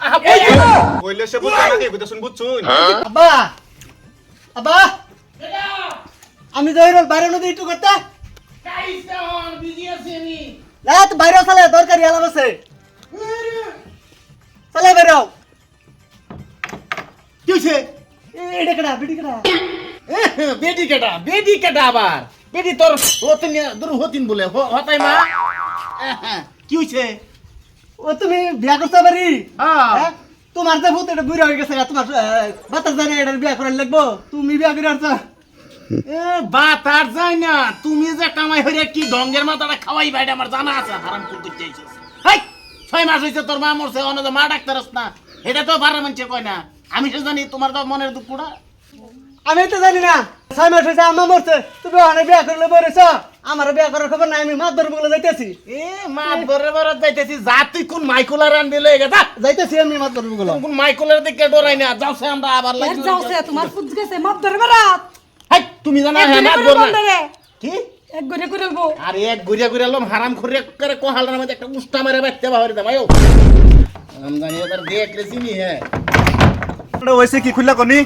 আহা কইলে সে বুঝতে নাকি? বুঝছুন। বুঝছুন আব্বা! আব্বা! আমি বাইরে নদী একটু করতে? বাইরে চালে দরকারি আলাপ আছে। চালে বাইরে কি হইছে? এটা কেডা? বিডি কেডা? বেডি কেটা বেডি কেটা আবার? বেডি তোর হতিন দূর হতিন বলে হ- হতাই মা হ্যাঁ, কি হইছে? ও তুমি বিয়া করতে পারি হ্যাঁ। হ্যাঁ? তোমার যে ভূত এটা বুড়া হয়ে গেছে তোমার বাতাস জানে এটার বিয়া করার লাগবো? তুমি বিয়া করে আসছো। এ বাত আর যায় না। তুমি যে কামাই হইরে কি ডঙ্গের মাথাটা খাওয়াই বাইরে আমার জানা আছে হারাম করতে চাইছিস হাই ছয় মাস হইছে তোর মা মরছে অন্য মা ডাক্তার না। এটা তো বারো মানছে কয় না। আমি তো জানি তোমার তো মনের দুঃখটা আমি তো জানি না। ছয় মাস হয়েছে আমার মরছে। তুমি অনেক বিয়া করলে বলেছ আমার বিয়া করার খবর নাই আমি মাছ ধরবো বলে যাইতেছি। এ মা বরে বরে যাইতেছি। যা তুই কোন মাইকুলার আনবি লয়ে গেছা? যাইতেছি আমি মাছ ধরবো বলে কোন মাইকুলার দিকে ডরাই না। যাও সে আমরা আবার লাগি যাওছে তোমার ফুট গেছে মাপ ধরে বেড়াত হাই তুমি জানা হ্যাঁ মাত করে বল কি? এক গড়ে করে বলব আরে এক ঘুরিয়া ঘুরিয়া লম হারাম করে করে কোহালটার মধ্যে একটা উষ্টা মেরে বাইতে বাহরে দাম আয়ো আম জানি এবার দেখ রে চিনি হ্যাঁ। হইছে কি খুললা কনি?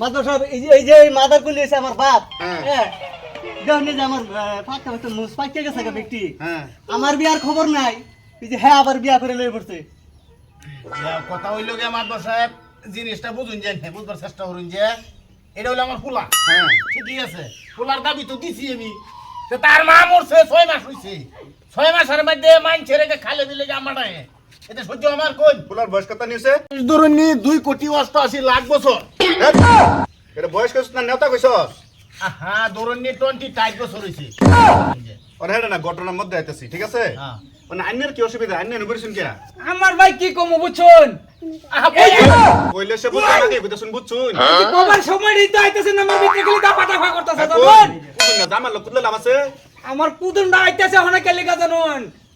মাদর সাহেব এই যে এই যে মাদার গুলি আছে আমার বাপ হ্যাঁ। হ্যাঁ। যে আমার পাক্কা একটা মুস পাইকে গেছে ব্যক্তি। হ্যাঁ। আমার বিয়ার খবর নাই। এই যে হ্যাঁ আবার বিয়া করে লই পড়ছে। কথা হইল গে সাহেব জিনিসটা বুঝুন যে হ্যাঁ, বুঝবার চেষ্টা করুন যে এটা হলো আমার ফুলা। হ্যাঁ। ঠিকই আছে। ফুলার দাবি তো দিছি আমি। তো তার মা মরছে ছয় মাস হইছে। ছয় মাসের মধ্যে মাইনছে রেখে খালে দিলে যে আমার। এটা সহ্য আমার কোন ফুলার বয়স কত নিছে? ধরুন নি দুই কোটি অষ্টআশি লাখ বছর। এটা বয়স কইছ না নেতা কইছস? আহা ধরুন নি টাইপ বছর হয়েছে ওরে হেডা না ঘটনার মধ্যে আইতাছি ঠিক আছে? হ্যাঁ। মানে আইনের কি অসুবিধা? আইনের নবরছুন কে আমার ভাই কি কমো বুঝছুন? কইলে সে বুঝতে নাকি বুঝছুন। বুঝছুন কবার সময় দিতে আইতেছে আমার ভিতরে গেলে দাপা দাপা করতেছে হ্যাঁ, তখন বুঝুন না জামার লোক কুদলে লাভ আছে? আমার আইতেছে হনে কেলে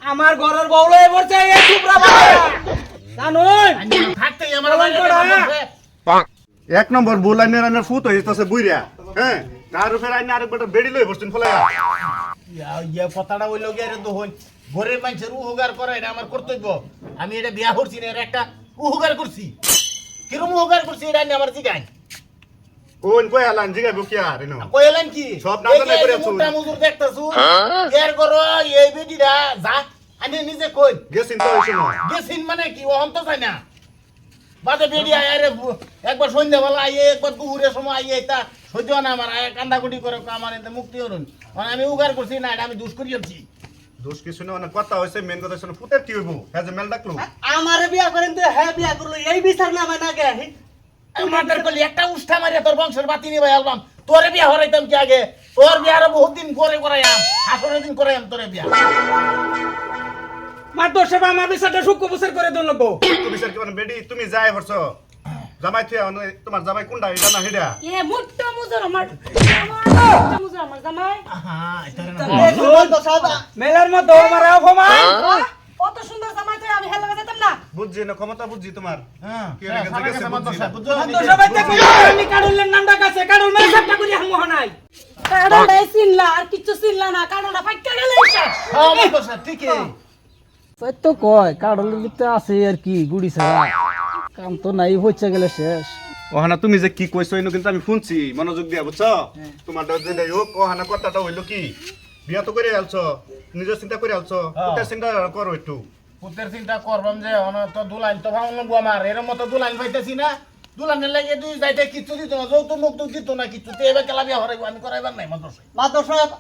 আমার ঘরের বউলে পড়ছে এই টুকরা জানুন? থাকতে আমার। এক নম্বর বুল আইনের আইনের ফুট হয়ে যেতেছে বুইরা হ্যাঁ? তার উপরে আইনে আরেক বেটা বেড়ি লই বসছেন ফলাই ইয়া, ইয়া কথাটা হইল গিয়ে রে দোহন ঘরের মানুষের উহুগার করা এটা আমার কর্তব্য। আমি এটা বিয়া করছি না এর একটা উহুগার করছি। কিরম উহুগার করছি এটা নিয়ে আমার জিগাই। কোন কই হালান জিগা বুকিয়া রেনো কইলেন কি? সব না এই করে আছো। মোটা মুজুর দেখতাছু? এর গর এই বেডিরা যা আমি নিজে কই? গেছিন তো ওই সময়। গেছিন মানে কি ওহন তো চাই না। বাদে বেডি আয় রে একবার সন্ধ্যাবেলা আইয়ে একবার দুপুরের সময় আইয়ে এটা সহ্য না আমার আয় কান্দাকুটি করে আমার এতে মুক্তি হরুন। মানে আমি উগার করছি না এটা আমি দুষ করিয়েছি দোষ কিছু না মানে কথা হইছে মেন কথা শুনে ফুটের কি হইব? হ্যাঁ যে মেল ডাকলো। আমার বিয়া করেন তো হ্যাঁ বিয়া করল এই বিচার না আমার না গে মার্ডার করলি একটা উষ্ঠা মারিয়া তোর বংশের বাতি নিবে অ্যালবাম তোরে বিয়া হরাইতাম কি আগে? তোর বিয়া আরও বহুত দিন পরে করাইয়াম আসরের দিন করাইয়াম তোরে বিয়া। মার দোষ হবে আমার বিচারটা সূক্ষ্ম বিচার করে দিন লাগবো তুমি বিচার কি মানে বেডি? তুমি যাই হরছ। জামাই থিয়া মানে তোমার জামাই কোনটা? এটা না হেডা? এ মোটা মুজর আমার। আমার মুজর আমার জামাই। আহা এটারে না মাদর মেলার মধ্যে আমার অপমান। বাহ, কত সুন্দর জামাই তুই আমি হেলা যেতাম না বুঝছি না ক্ষমতা বুঝছি তোমার। হ্যাঁ কি রেখে গেছে গেছে বুঝছি? না। হবে দেখো আমি কাডুলের নামটা কাছে কাডুল মেরে সবটা করি হামু হনাই। কাডলটাই চিনলা আর কিচ্ছু চিনলা না কাডলটা ফাইকা গেলে হ্যাঁ, মাদ্রাসা, ঠিকই। তো কয় কাডলের ভিতরে আছে আর কি গুড়ি ছাড়া। কাম তো নাই হচ্ছে গেলে শেষ। ওহানা তুমি যে কি কইছো এনো কিন্তু আমি শুনছি মনোযোগ দিয়া বুঝছ? তোমার দশ দিন হোক ওহানা কথাটা হইল কি? বিয়া তো করে আলছো নিজের চিন্তা করে আলছো হ্যাঁ। ওটা চিন্তা করো একটু। পুতের চিন্তা করবাম যে অন তো দুলাইন তো ভাঙল লাগবো আমার এর মতো দুলাইন পাইতেছি না। দুলাইনের লাগে তুই যাইতে কিচ্ছু দিত না যৌতুক মুখ দিত না কিচ্ছু তুই এবার কেলা বিয়া হরাইবো আমি করাইবার নাই মাদ্রাসা মাদর সাহেব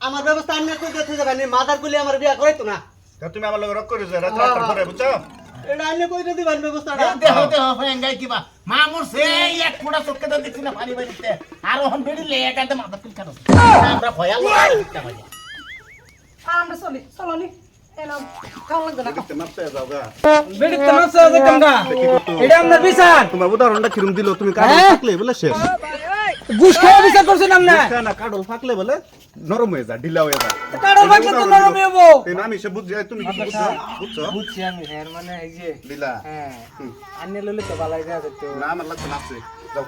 আমার ব্যবস্থা আমি কই দিতে যাবেন মাদার গুলি আমার বিয়া করাইতো না। তা তুমি আমার লগে রক করে যে রাত রাত করে বুঝছ? এটা আইনে কই দিবেন ব্যবস্থাটা দেহ দেহ ফেঙ্গাই কিবা। মা মরছে এক ফোঁটা চোখকে তো দেখছি না পানি বাড়িতে আর ওহন বেরিলে একান্তে মাথা তুল খানো আমরা ভয়াল আমরা চলি চলো নি এলাম কাল লাগবে না দেখতে মাপতে যাও গা। বেড়িতে নষ্ট যেতাম গা? এটা আপনার বিচার। তোমার উদাহরণটা কিরম দিল? তুমি কাডল হ্যাঁ? বলে শেষ। ঘুষ খাওয়া বিচার করছেন আপনি না কাডল ফাকলে বলে। নরম হয়ে যা ঢিলা হয়ে যা। কাডল বাকি তো নরম হব। এই না আমি সে বুঝছি তুমি কি বুঝছ? বুঝছ? বুঝছি আমি হ্যাঁ মানে এই যে ঢিলা। হ্যাঁ। আনিয়ে লইলে তো ভালো দেওয়া তো না আমার লাগছে না আছে। যাও।